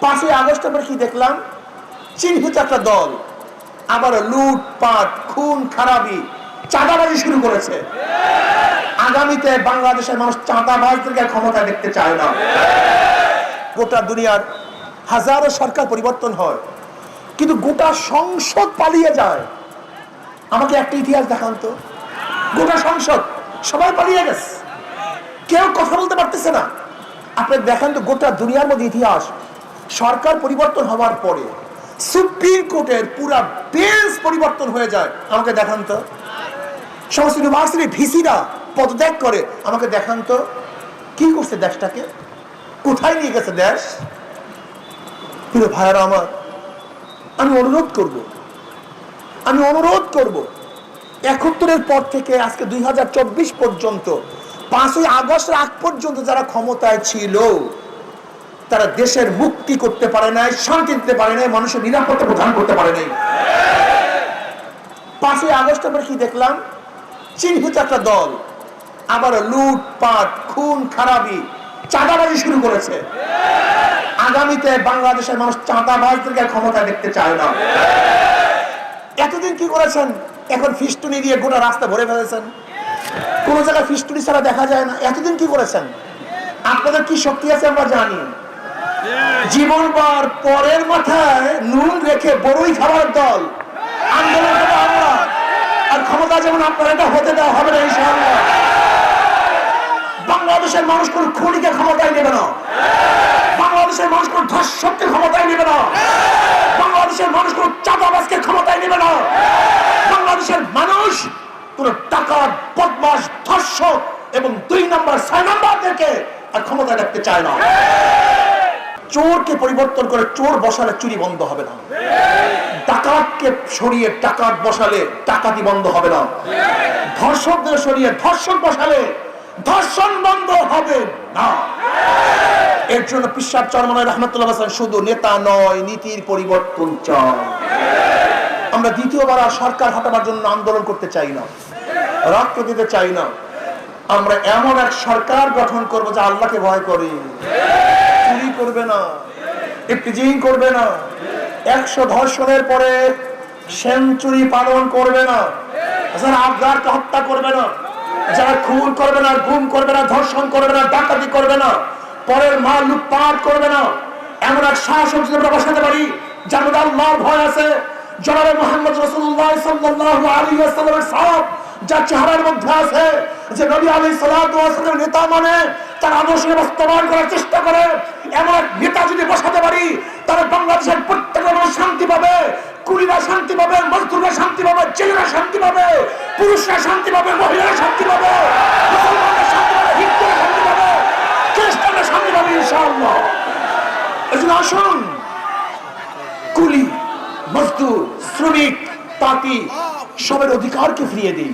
পাঁচই আগস্ট আমরা কি দেখলাম? চিহ্নিত একটা দল। আবার লুটপাট, খুন, খারাপি, চাঁদাবাজি শুরু করেছে। আগামীতে বাংলাদেশের মানুষ চাঁদাবাজদেরকে ক্ষমতা দেখতে চায় না। গোটা দুনিয়ার হাজারো সরকার পরিবর্তন হয়। কিন্তু গোটা সংসদ পালিয়ে যায়। আমাকে একটা ইতিহাস দেখান তো। গোটা সংসদ, সবাই পালিয়ে গেছে। কেউ কথা বলতে পারতেছে না। আপনি দেখেন তো গোটা দুনিয়ার মধ্যে ইতিহাস। সরকার পরিবর্তন হওয়ার পরে সুপ্রিম কোর্টের পুরা বেঞ্চ পরিবর্তন হয়ে যায়। আমাকে দেখান তো। সমস্ত ভিসিরা পদত্যাগ করে আমাকে দেখান তো। কি করছে দেশটাকে? কোথায় নিয়ে গেছে দেশ? প্রিয় ভাইয়ারা আমার, আমি অনুরোধ করব। আমি অনুরোধ করব। একাত্তরের পর থেকে আজকে দুই হাজার চব্বিশ পর্যন্ত, পাঁচই আগস্টের আগ পর্যন্ত যারা ক্ষমতায় ছিল তারা দেশের মুক্তি করতে পারে নাই, শান্তি দিতে পারে নাই, মানুষের নিরাপত্তা প্রদান করতে পারে নাই। পাঁচই আগস্ট আমরা কি দেখলাম? চিহ্নিত একটা দল আবার লুটপাট, খুন, খারাপি, চাঁদাবাজি শুরু করেছে। আগামীতে বাংলাদেশের মানুষ চাঁদাবাজদেরকে ক্ষমতা দেখতে চায় না। এতদিন কি করেছেন? এখন ফিস্টুনি দিয়ে গোটা রাস্তা ভরে ফেলেছেন। কোন জায়গায় ফিস্টুনি ছাড়া দেখা যায় না। এতদিন কি করেছেন? আপনাদের কি শক্তি আছে আমরা জানি। জীবন বার পরের মাথায় নুন রেখে বড়ই খাবার দল। আন্দোলন আর ক্ষমতা যেমন আপনার, এটা হতে দেওয়া হবে না, ইনশাআল্লাহ। বাংলাদেশের মানুষ কোন খুনিকে ক্ষমতায় নেবে না। বাংলাদেশের মানুষ কোন ধর্ষককে ক্ষমতায় নেবে না। বাংলাদেশের মানুষ কোন চাঁদাবাজকে ক্ষমতায় নেবে না। বাংলাদেশের মানুষ কোন টাকা বদমাস ধর্ষক এবং দুই নম্বর, ছয় নম্বরদেরকে আর ক্ষমতায় রাখতে চায় না। চোরকে পরিবর্তন করে চোর বসালে চুরি বন্ধ হবে না। ডাকাতকে সরিয়ে ডাকাত বসালে ডাকাতি বন্ধ হবে না। ধর্ষকদের সরিয়ে ধর্ষণ বসালে ধর্ষণ বন্ধ হবে না। এর জন্য পিসাব চরমানের রহমতুল্লাহ হাসান শুধু নেতা নয়, নীতির পরিবর্তন চায় আমরা দ্বিতীয়বার আর সরকার হটাবার জন্য আন্দোলন করতে চাই না, রক্ত দিতে চাই না। আমরা এমন এক সরকার গঠন করব যা আল্লাহকে ভয় করে। চুরি করবে না, ইফতিজিং করবে না, একশো ধর্ষণের পরে সেঞ্চুরি পালন করবে না, যারা আবদারকে হত্যা করবে না, যারা খুন করবে না, গুম করবে না, ধর্ষণ করবে না, ডাকাতি করবে না, পরের মাল লুটপাট করবে না, এমন এক শাসক যদি আমরা বসাতে পারি, যার মধ্যে আল্লাহর ভয় আছে, জনাবে মোহাম্মদ রসুল্লাহ সাল্লাল্লাহু আলাইহি ওয়াসাল্লামের সব যা চেহারার মধ্যে আছে যে নবী আলী সালামের নেতা মানে তার আদর্শকে বাস্তবায়ন করার চেষ্টা করে, এমন এক নেতা যদি বসাতে পারি, তাহলে বাংলাদেশের প্রত্যেক মানুষ শান্তি পাবে কুড়িরা শান্তি পাবে, মজদুররা শান্তি পাবে ছেলেরা শান্তি পাবে, পুরুষরা শান্তি পাবে, মহিলারা শান্তি পাবে শ্রমিক তাঁতি সবের অধিকারকে ফিরিয়ে দিই